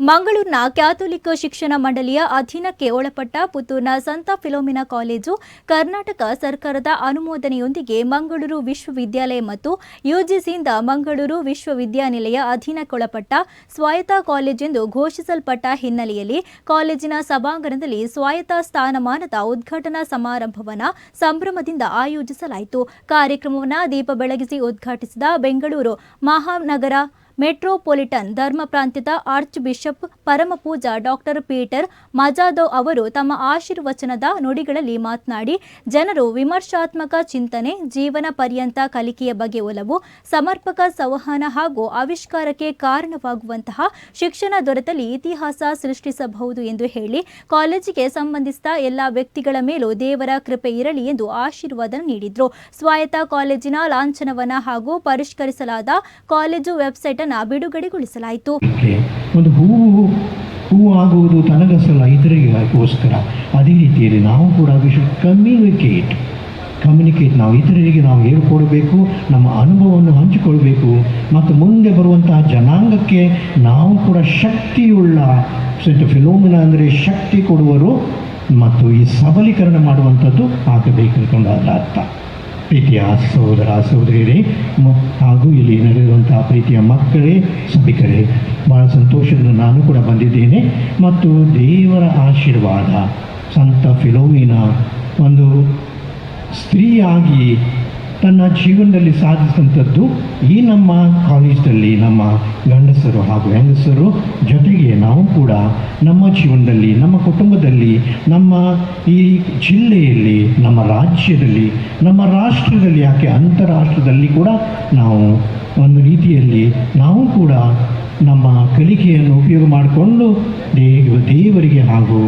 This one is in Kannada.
ಮಂಗಳೂರಿನ ಕ್ಯಾಥೋಲಿಕ್ ಶಿಕ್ಷಣ ಮಂಡಳಿಯ ಅಧೀನಕ್ಕೆ ಒಳಪಟ್ಟ ಪುತ್ತೂರಿನ ಸಂತ ಫಿಲೋಮಿನಾ ಕಾಲೇಜು ಕರ್ನಾಟಕ ಸರ್ಕಾರದ ಅನುಮೋದನೆಯೊಂದಿಗೆ ಮಂಗಳೂರು ವಿಶ್ವವಿದ್ಯಾಲಯ ಮತ್ತು ಯುಜಿಸಿಯಿಂದ ಮಂಗಳೂರು ವಿಶ್ವವಿದ್ಯಾನಿಲಯ ಅಧೀನಕ್ಕೊಳಪಟ್ಟ ಸ್ವಾಯತ್ತ ಕಾಲೇಜೆಂದು ಘೋಷಿಸಲ್ಪಟ್ಟ ಹಿನ್ನೆಲೆಯಲ್ಲಿ ಕಾಲೇಜಿನ ಸಭಾಂಗಣದಲ್ಲಿ ಸ್ವಾಯತ್ತ ಸ್ಥಾನಮಾನದ ಉದ್ಘಾಟನಾ ಸಮಾರಂಭವನ್ನು ಸಂಭ್ರಮದಿಂದ ಆಯೋಜಿಸಲಾಯಿತು. ಕಾರ್ಯಕ್ರಮವನ್ನು ದೀಪ ಬೆಳಗಿಸಿ ಉದ್ಘಾಟಿಸಿದ ಬೆಂಗಳೂರು ಮಹಾನಗರ ಮೆಟ್ರೋಪೊಲಿಟನ್ ಧರ್ಮ ಪ್ರಾಂತ್ಯದ ಆರ್ಚ್ ಬಿಷಪ್ ಪರಮಪೂಜಾ ಡಾಕ್ಟರ್ ಪೀಟರ್ ಮಜಾದೋ ಅವರು ತಮ್ಮ ಆಶೀರ್ವಚನದ ನುಡಿಗಳಲ್ಲಿ ಮಾತನಾಡಿ, ಜನರು ವಿಮರ್ಶಾತ್ಮಕ ಚಿಂತನೆ ಜೀವನ ಪರ್ಯಂತ ಕಲಿಕೆಯ ಬಗ್ಗೆ ಒಲವು, ಸಮರ್ಪಕ ಸಂವಹನ ಹಾಗೂ ಆವಿಷ್ಕಾರಕ್ಕೆ ಕಾರಣವಾಗುವಂತಹ ಶಿಕ್ಷಣ ದೊರೆತಲ್ಲಿ ಇತಿಹಾಸ ಸೃಷ್ಟಿಸಬಹುದು ಎಂದು ಹೇಳಿ, ಕಾಲೇಜಿಗೆ ಸಂಬಂಧಿಸಿದ ಎಲ್ಲ ವ್ಯಕ್ತಿಗಳ ಮೇಲೂ ದೇವರ ಕೃಪೆ ಇರಲಿ ಎಂದು ಆಶೀರ್ವಾದ ನೀಡಿದರು. ಸ್ವಾಯತ್ತ ಕಾಲೇಜಿನ ಲಾಂಛನವನ್ನ ಹಾಗೂ ಪರಿಷ್ಕರಿಸಲಾದ ಕಾಲೇಜು ವೆಬ್ಸೈಟ್ ಅನ್ನು ಬಿಡುಗಡೆಗೊಳಿಸಲಾಯಿತು. ಒಂದು ಹೂವು ಹೂವು ಆಗುವುದು ತನಗಸಲ ಇತರರಿಗೋಸ್ಕರ ಅದೇ ರೀತಿಯಲ್ಲಿ ನಾವು ಕೂಡ ವಿ ಕಮ್ಯುನಿಕೇಟ್ ಕಮ್ಯುನಿಕೇಟ್ ನಾವು ಇತರರಿಗೆ ನಾವು ಹೇಳ್ಕೊಡಬೇಕು, ನಮ್ಮ ಅನುಭವವನ್ನು ಹಂಚಿಕೊಳ್ಬೇಕು, ಮತ್ತು ಮುಂದೆ ಬರುವಂತಹ ಜನಾಂಗಕ್ಕೆ ನಾವು ಕೂಡ ಶಕ್ತಿಯುಳ್ಳ ಫಿಲೋಮಿನ ಅಂದರೆ ಶಕ್ತಿ ಕೊಡುವರು ಮತ್ತು ಈ ಸಬಲೀಕರಣ ಮಾಡುವಂಥದ್ದು ಆಗಬೇಕು ಅದರ ಅರ್ಥ. ಪ್ರೀತಿಯ ಸಹೋದರ, ಸಹೋದರಿಯರೇ ಹಾಗೂ ಇಲ್ಲಿ ನಡೆದಿರುವಂತಹ ಪ್ರೀತಿಯ ಮಕ್ಕಳೇ, ಸಭಿಕರೇ, ಬಹಳ ಸಂತೋಷದಿಂದ ನಾನು ಕೂಡ ಬಂದಿದ್ದೇನೆ. ಮತ್ತು ದೇವರ ಆಶೀರ್ವಾದ, ಸಂತ ಫಿಲೋಮಿನ ಒಂದು ಸ್ತ್ರೀಯಾಗಿ ತನ್ನ ಜೀವನದಲ್ಲಿ ಸಾಧಿಸಿದಂಥದ್ದು ಈ ನಮ್ಮ ಕಾಲೇಜಲ್ಲಿ ನಮ್ಮ ಗಂಡಸರು ಹಾಗೂ ಹೆಂಗಸರು ಜೊತೆಗೆ ನಾವು ಕೂಡ ನಮ್ಮ ಜೀವನದಲ್ಲಿ ನಮ್ಮ ನಮ್ಮ ಈ ಜಿಲ್ಲೆಯಲ್ಲಿ, ನಮ್ಮ ರಾಜ್ಯದಲ್ಲಿ, ನಮ್ಮ ರಾಷ್ಟ್ರದಲ್ಲಿ, ಯಾಕೆ ಅಂತಾರಾಷ್ಟ್ರದಲ್ಲಿ ಕೂಡ ನಾವು ಒಂದು ರೀತಿಯಲ್ಲಿ ನಾವು ಕೂಡ ನಮ್ಮ ಕಲಿಕೆಯನ್ನು ಉಪಯೋಗ ಮಾಡಿಕೊಂಡು ದೇವ ದೇವರಿಗೆ ಹಾಗೂ